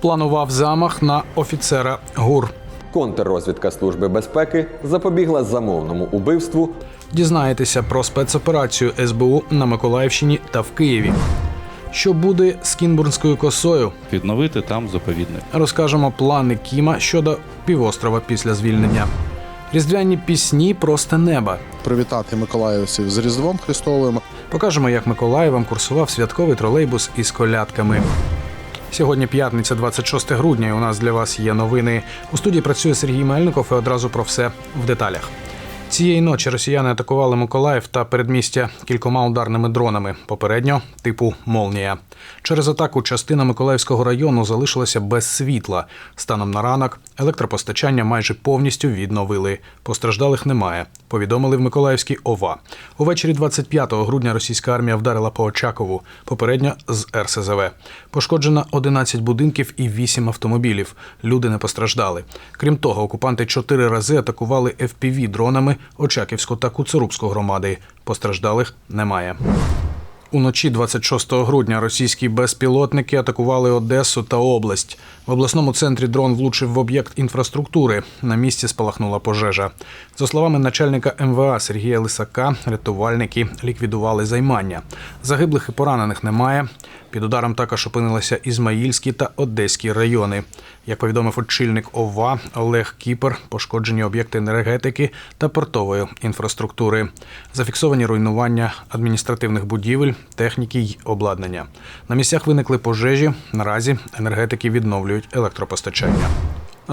планував замах на офіцера ГУР. Контррозвідка Служби безпеки запобігла замовному убивству Дізнаєтеся про спецоперацію СБУ на Миколаївщині та в Києві. Що буде з Кінбурнською косою? відновити там заповідник. Розкажемо плани Кіма щодо півострова після звільнення. Різдвяні пісні просто неба. привітати миколаївців з Різдвом Христовим. Покажемо, як Миколаєвом курсував святковий тролейбус із колядками. Сьогодні п'ятниця, 26 грудня. і У нас для вас є новини. У студії працює Сергій Мельников і одразу про все в деталях. Цієї ночі росіяни атакували Миколаїв та передмістя кількома ударними дронами, попередньо типу Молнія. Через атаку частина Миколаївського району залишилася без світла. Станом на ранок електропостачання майже повністю відновили. Постраждалих немає. Повідомили в Миколаївській ОВА. Увечері 25 грудня російська армія вдарила по Очакову, попередньо з РСЗВ. Пошкоджено 11 будинків і 8 автомобілів. Люди не постраждали. Крім того, окупанти чотири рази атакували fpv дронами Очаківську та Куцерубську громади. Постраждалих немає. Уночі 26 грудня російські безпілотники атакували Одесу та область. В обласному центрі дрон влучив в об'єкт інфраструктури. На місці спалахнула пожежа. За словами начальника МВА Сергія Лисака, рятувальники ліквідували займання. Загиблих і поранених немає. Під ударом також опинилися Ізмаїльські та Одеські райони. Як повідомив очільник ОВА Олег Кіпер, пошкоджені об'єкти енергетики та портової інфраструктури. Зафіксовані руйнування адміністративних будівель, техніки й обладнання. На місцях виникли пожежі. Наразі енергетики відновлюють електропостачання.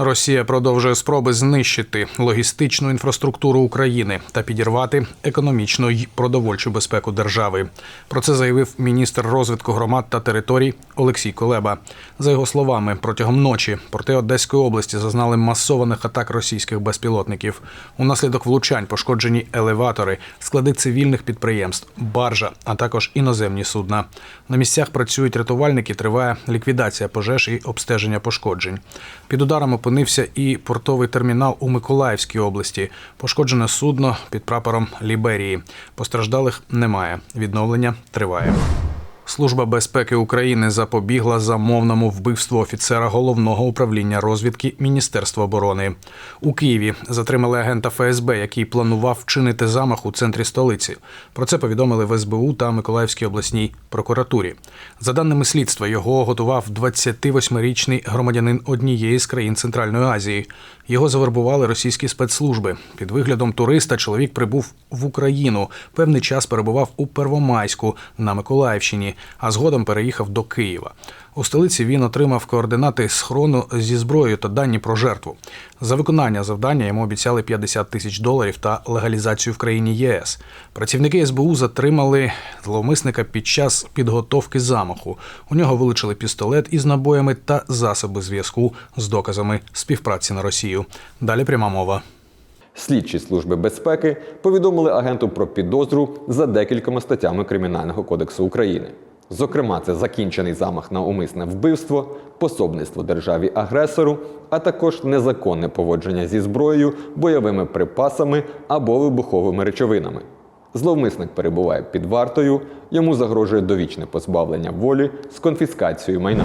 Росія продовжує спроби знищити логістичну інфраструктуру України та підірвати економічну й продовольчу безпеку держави. Про це заявив міністр розвитку громад та територій Олексій Колеба. За його словами, протягом ночі порти Одеської області зазнали масованих атак російських безпілотників. Унаслідок влучань пошкоджені елеватори, склади цивільних підприємств, баржа, а також іноземні судна. На місцях працюють рятувальники. Триває ліквідація пожеж і обстеження пошкоджень. Під ударом опинився і портовий термінал у Миколаївській області. Пошкоджене судно під прапором Ліберії. Постраждалих немає. Відновлення триває. Служба безпеки України запобігла замовному вбивству офіцера головного управління розвідки Міністерства оборони. У Києві затримали агента ФСБ, який планував вчинити замах у центрі столиці. Про це повідомили в СБУ та Миколаївській обласній прокуратурі. За даними слідства, його готував 28-річний громадянин однієї з країн Центральної Азії. Його завербували російські спецслужби. Під виглядом туриста чоловік прибув в Україну. Певний час перебував у Первомайську на Миколаївщині, а згодом переїхав до Києва. У столиці він отримав координати схорону зі зброєю та дані про жертву. За виконання завдання йому обіцяли 50 тисяч доларів та легалізацію в країні ЄС. Працівники СБУ затримали зловмисника під час підготовки замаху. У нього вилучили пістолет із набоями та засоби зв'язку з доказами співпраці на Росію. Далі пряма мова. Слідчі служби безпеки повідомили агенту про підозру за декількома статтями Кримінального кодексу України. Зокрема, це закінчений замах на умисне вбивство, пособництво державі агресору, а також незаконне поводження зі зброєю, бойовими припасами або вибуховими речовинами. Зловмисник перебуває під вартою, йому загрожує довічне позбавлення волі з конфіскацією майна.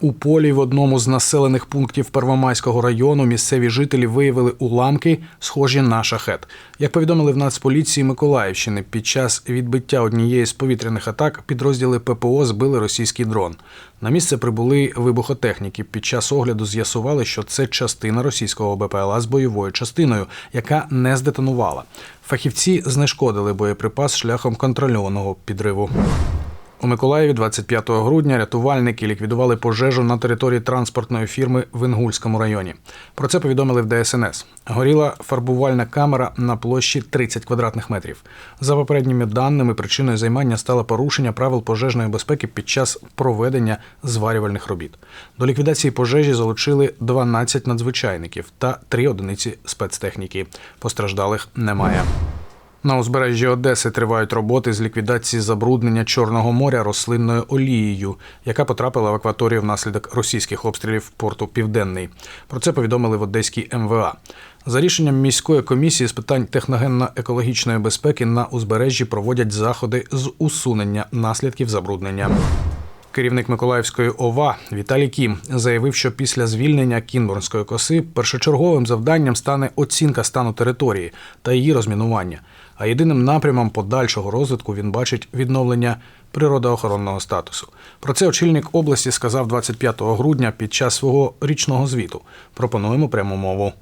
У полі в одному з населених пунктів Первомайського району місцеві жителі виявили уламки, схожі на шахет. Як повідомили в Нацполіції Миколаївщини, під час відбиття однієї з повітряних атак підрозділи ППО збили російський дрон. На місце прибули вибухотехніки. Під час огляду з'ясували, що це частина російського БПЛА з бойовою частиною, яка не здетонувала. Фахівці знешкодили боєприпас шляхом контрольованого підриву. У Миколаєві 25 грудня рятувальники ліквідували пожежу на території транспортної фірми в Інгульському районі. Про це повідомили в ДСНС. Горіла фарбувальна камера на площі 30 квадратних метрів. За попередніми даними, причиною займання стало порушення правил пожежної безпеки під час проведення зварювальних робіт. До ліквідації пожежі залучили 12 надзвичайників та 3 одиниці спецтехніки. Постраждалих немає. На узбережжі Одеси тривають роботи з ліквідації забруднення Чорного моря рослинною олією, яка потрапила в акваторію внаслідок російських обстрілів порту Південний. Про це повідомили в Одеській МВА. За рішенням міської комісії з питань техногенно-екологічної безпеки на узбережжі проводять заходи з усунення наслідків забруднення. Керівник Миколаївської ОВА Віталій Кім заявив, що після звільнення Кінбурнської коси першочерговим завданням стане оцінка стану території та її розмінування. А єдиним напрямом подальшого розвитку він бачить відновлення природоохоронного статусу. Про це очільник області сказав 25 грудня під час свого річного звіту. Пропонуємо пряму мову.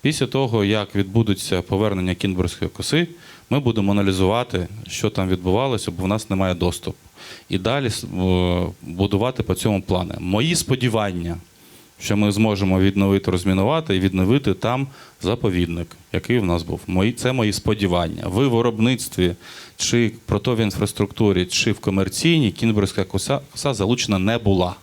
Після того, як відбудеться повернення Кінбурзької коси, ми будемо аналізувати, що там відбувалося, бо в нас немає доступу. І далі будувати по цьому плани. Мої сподівання, що ми зможемо відновити, розмінувати і відновити там заповідник, який в нас був. Мої, це мої сподівання. Ви в виробництві чи протовій інфраструктурі, чи в комерційній Кінбурзька коса, коса залучена не була.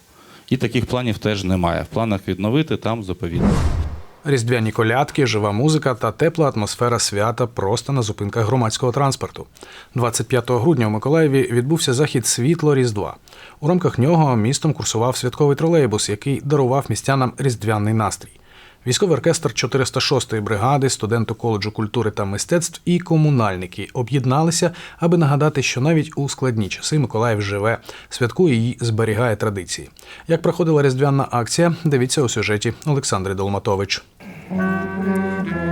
І таких планів теж немає. В планах відновити там заповідник. Різдвяні колядки, жива музика та тепла атмосфера свята просто на зупинках громадського транспорту. 25 грудня у Миколаєві відбувся захід Світло Різдва. У рамках нього містом курсував святковий тролейбус, який дарував містянам різдвяний настрій. Військовий оркестр 406-ї бригади, студенти коледжу культури та мистецтв і комунальники об'єдналися, аби нагадати, що навіть у складні часи Миколаїв живе, святкує і зберігає традиції. Як проходила різдвяна акція, дивіться у сюжеті Олександри Долматович. Thank you.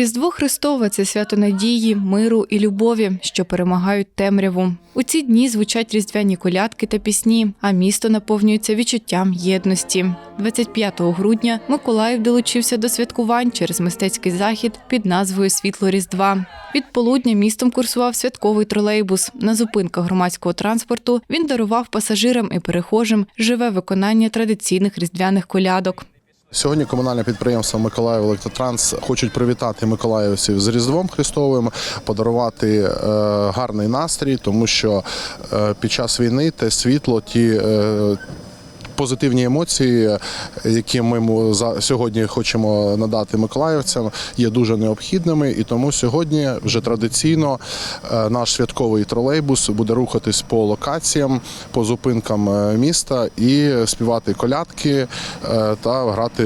Різдво Христове це свято надії, миру і любові, що перемагають темряву. У ці дні звучать різдвяні колядки та пісні, а місто наповнюється відчуттям єдності. 25 грудня Миколаїв долучився до святкувань через мистецький захід під назвою Світло Різдва. Від полудня містом курсував святковий тролейбус. На зупинках громадського транспорту він дарував пасажирам і перехожим живе виконання традиційних різдвяних колядок. Сьогодні комунальне підприємство Миколаїв Електротранс хочуть привітати миколаївців з Різдвом Христовим, подарувати е, гарний настрій, тому що е, під час війни те світло, ті. Позитивні емоції, які ми сьогодні хочемо надати миколаївцям, є дуже необхідними. І тому сьогодні вже традиційно е, наш святковий тролейбус буде рухатись по локаціям, по зупинкам е, міста і співати колядки е, та грати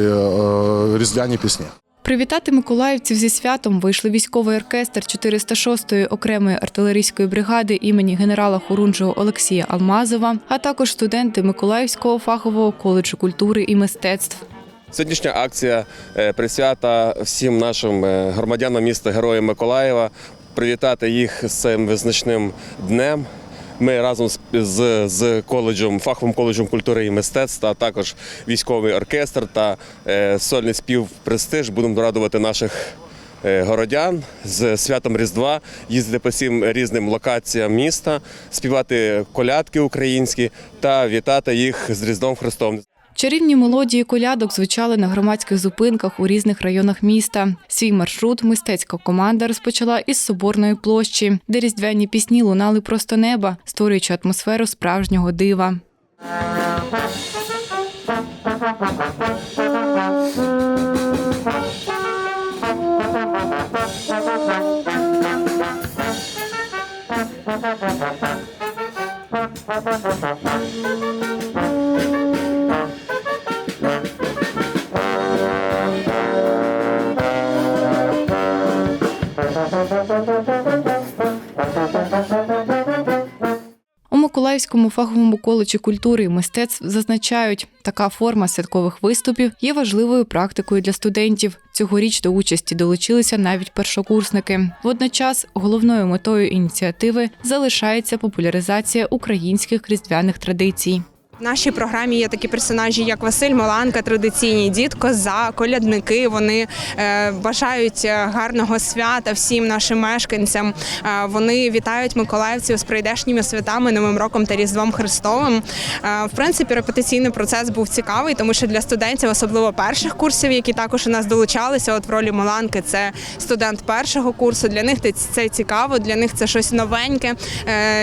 різдвяні пісні. Привітати миколаївців зі святом вийшли військовий оркестр 406-ї окремої артилерійської бригади імені генерала Хорунжого Олексія Алмазова, а також студенти Миколаївського фахового коледжу культури і мистецтв. Сьогоднішня акція е, присвята всім нашим е, громадянам міста Героїв Миколаєва, привітати їх з цим визначним днем. Ми разом з, з, коледжем, фаховим коледжем культури і мистецтва, а також військовий оркестр та е, сольний спів Престиж будемо радувати наших е, городян з святом Різдва, їздити по всім різним локаціям міста, співати колядки українські та вітати їх з Різдвом Христом. Чарівні мелодії колядок звучали на громадських зупинках у різних районах міста. Свій маршрут мистецька команда розпочала із соборної площі, де різдвяні пісні лунали просто неба, створюючи атмосферу справжнього дива. Миколаївському фаховому коледжі культури і мистецтв зазначають, така форма святкових виступів є важливою практикою для студентів. Цьогоріч до участі долучилися навіть першокурсники. Водночас головною метою ініціативи залишається популяризація українських різдвяних традицій. В нашій програмі є такі персонажі, як Василь Маланка, традиційні дід Коза, колядники. Вони е, бажають е, гарного свята всім нашим мешканцям. Е, вони вітають миколаївців з прийдешніми святами, Новим роком та Різдвом Христовим. В принципі, репетиційний процес був цікавий, тому що для студентів, особливо перших курсів, які також у нас долучалися, от в ролі Маланки, це студент першого курсу. Для них це цікаво, для них це щось новеньке.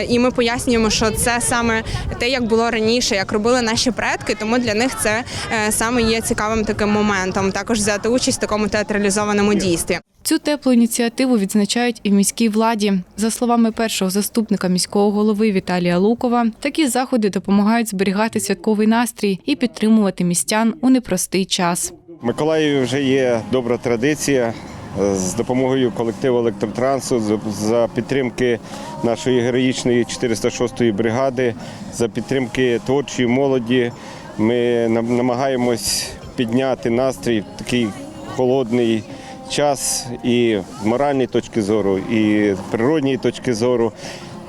І ми пояснюємо, що це саме те, як було раніше, як робили наші предки. Тому для них це е, саме є цікавим таким моментом. Також взяти участь в такому театралізованому дійстві. Цю теплу ініціативу відзначають і в міській владі. За словами першого заступника міського голови Віталія Лукова, такі заходи допомагають зберігати святковий настрій і підтримувати містян у непростий час. Миколаєві вже є добра традиція з допомогою колективу електротрансу, за підтримки нашої героїчної 406-ї бригади, за підтримки творчої молоді. Ми нам- намагаємось підняти настрій в такий холодний час і з моральної точки зору, і з природньої точки зору.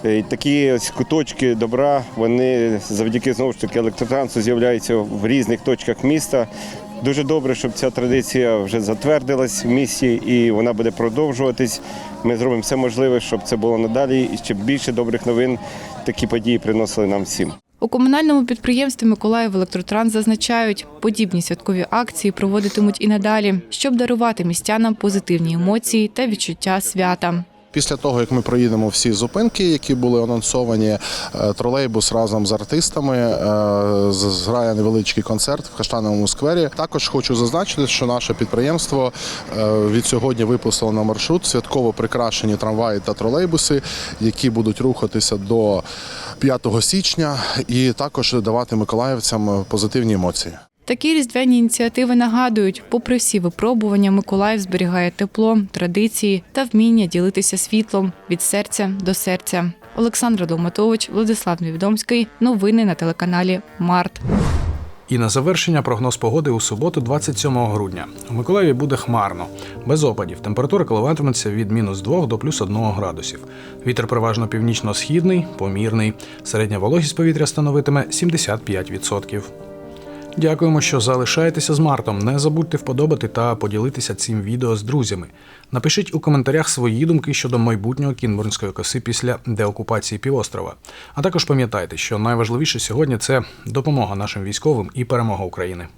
Е, і Такі ось куточки добра, вони завдяки знову ж таки електротрансу з'являються в різних точках міста. Дуже добре, щоб ця традиція вже затвердилась в місті і вона буде продовжуватись. Ми зробимо все можливе, щоб це було надалі і щоб більше добрих новин такі події приносили нам всім. У комунальному підприємстві Миколаїв Електротранс зазначають, подібні святкові акції проводитимуть і надалі, щоб дарувати містянам позитивні емоції та відчуття свята. Після того, як ми проїдемо всі зупинки, які були анонсовані, е, тролейбус разом з артистами е, зграє невеличкий концерт в Каштановому сквері. Також хочу зазначити, що наше підприємство е, від сьогодні випустило на маршрут святково прикрашені трамваї та тролейбуси, які будуть рухатися до 5 січня, і також давати миколаївцям позитивні емоції. Такі різдвяні ініціативи нагадують, попри всі випробування, Миколаїв зберігає тепло, традиції та вміння ділитися світлом від серця до серця. Олександр Долматович, Владислав Невідомський. Новини на телеканалі Март. І на завершення прогноз погоди у суботу, 27 грудня. У Миколаєві буде хмарно, без опадів. Температура коливатиметься від мінус 2 до плюс 1 градусів. Вітер переважно північно-східний, помірний. Середня вологість повітря становитиме 75%. Дякуємо, що залишаєтеся з Мартом. Не забудьте вподобати та поділитися цим відео з друзями. Напишіть у коментарях свої думки щодо майбутнього кінбурнської коси після деокупації півострова. А також пам'ятайте, що найважливіше сьогодні це допомога нашим військовим і перемога України.